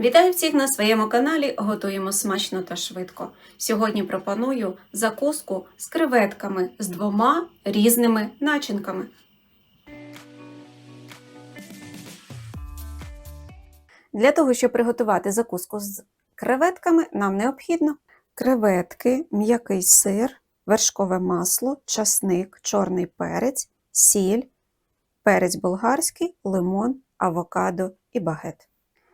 Вітаю всіх на своєму каналі. Готуємо смачно та швидко. Сьогодні пропоную закуску з креветками з двома різними начинками. Для того, щоб приготувати закуску з креветками, нам необхідно креветки, м'який сир, вершкове масло, часник, чорний перець, сіль, перець болгарський, лимон, авокадо і багет.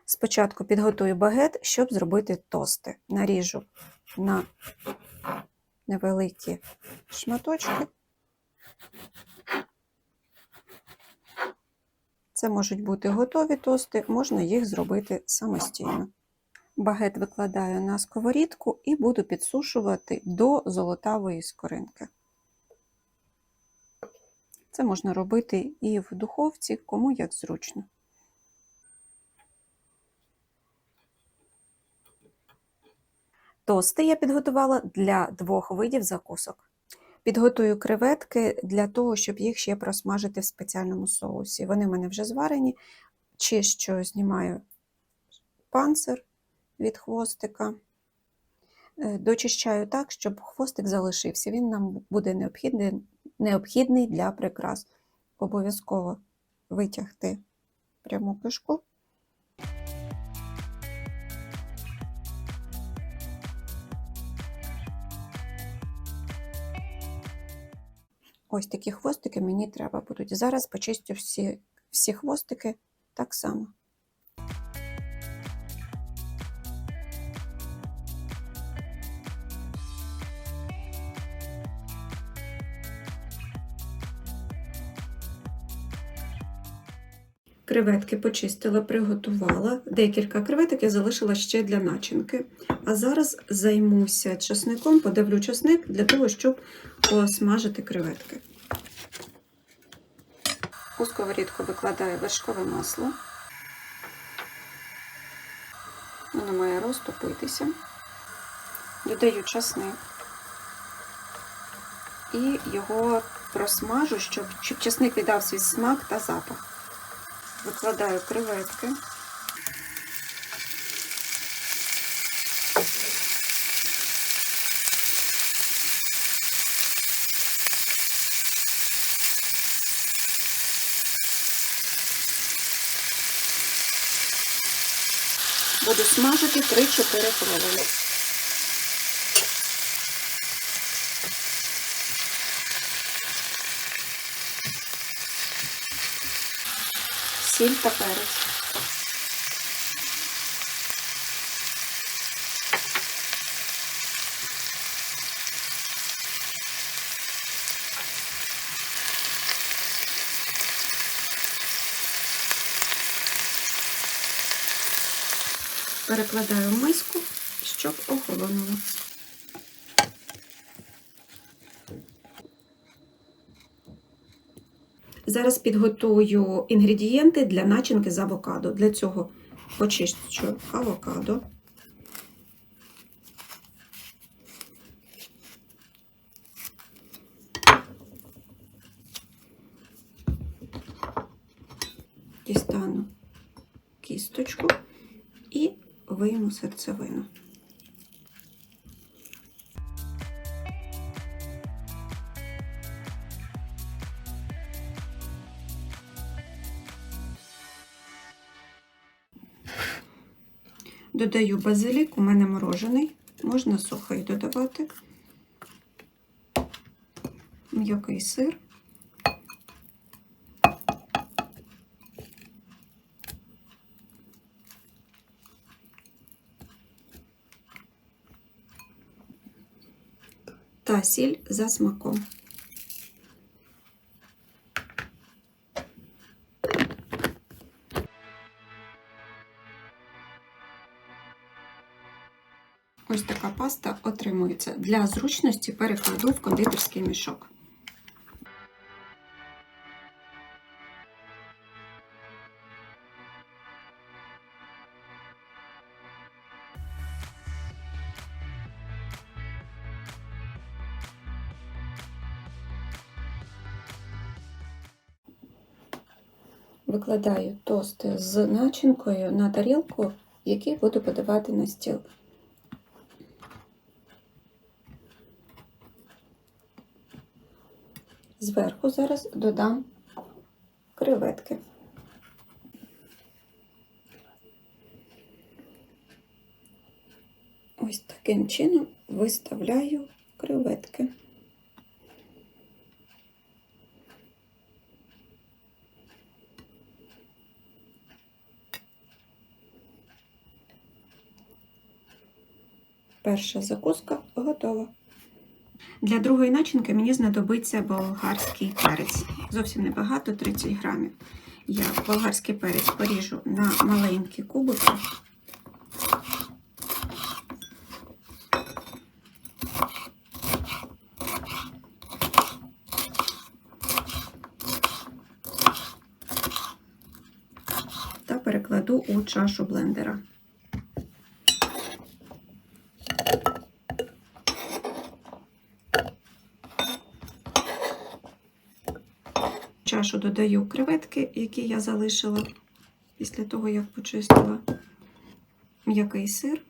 Спочатку підготую багет, щоб зробити тости. Наріжу на невеликі шматочки. Це можуть бути готові тости, можна їх зробити самостійно. Багет викладаю на сковорідку і буду підсушувати до золотавої скоринки. Це можна робити і в духовці, кому як зручно. Тости я підготувала для двох видів закусок. Підготую креветки для того, щоб їх ще просмажити в спеціальному соусі. Вони в мене вже зварені, чищу, знімаю панцир від хвостика, Е, дочищаю так, щоб хвостик залишився. Він нам буде необхідний, необхідний для прикрас. Обов'язково витягти пряму кишку. Ось такі хвостики мені треба будуть. Зараз почистю всі, всі хвостики так само. Креветки почистила, приготувала. Декілька креветок я залишила ще для начинки. А зараз займуся часником, подавлю часник для того, щоб посмажити креветки. У сковорідку викладаю вершкове масло. Воно має розтопитися. Додаю часник і його просмажу, щоб, щоб часник віддав свій смак та запах. Викладаю креветки. Буду смажити 3-4 хвилини. Сіль та перець. Перекладаю в миску, щоб охолонуло. Зараз підготую інгредієнти для начинки з авокадо. Для цього почищу авокадо. Дістану кісточку вийму серцевину. Додаю базилік, у мене морожений, можна сухий додавати, м'який сир. Та сіль за смаком. Ось така паста отримується. Для зручності перекладу в кондитерський мішок. Викладаю тости з начинкою на тарілку які буду подавати на стіл. Зверху зараз додам креветки. Ось таким чином виставляю креветки. Перша закуска готова. Для другої начинки мені знадобиться болгарський перець. Зовсім небагато, 30 грамів. Я болгарський перець поріжу на маленькі кубики. Та перекладу у чашу блендера. В додаю креветки, які я залишила після того, як почистила м'який сир.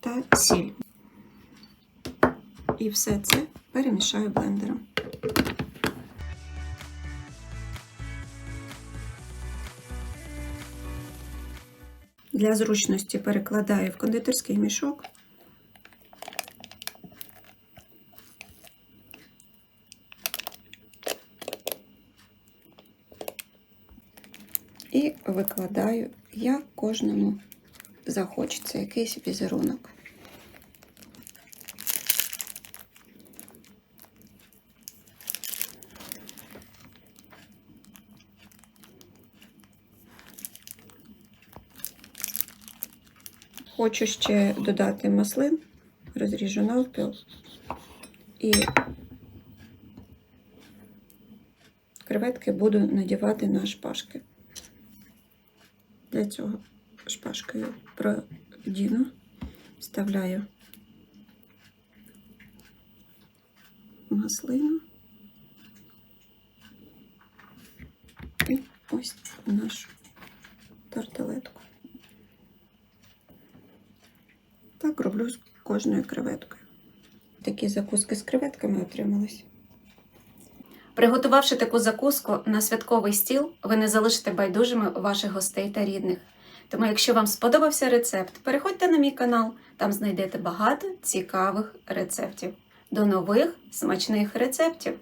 Та сіль. І все це перемішаю блендером. Для зручності перекладаю в кондитерський мішок. І викладаю, як кожному захочеться якийсь візерунок. Хочу ще додати маслин, розріжу навпіл і креветки буду надівати на шпажки. Для цього шпажкою продіну, вставляю маслину і ось нашу тарталетку. Так роблю з кожною креветкою. Такі закуски з креветками отримались. Приготувавши таку закуску на святковий стіл, ви не залишите байдужими ваших гостей та рідних. Тому, якщо вам сподобався рецепт, переходьте на мій канал, там знайдете багато цікавих рецептів. До нових смачних рецептів!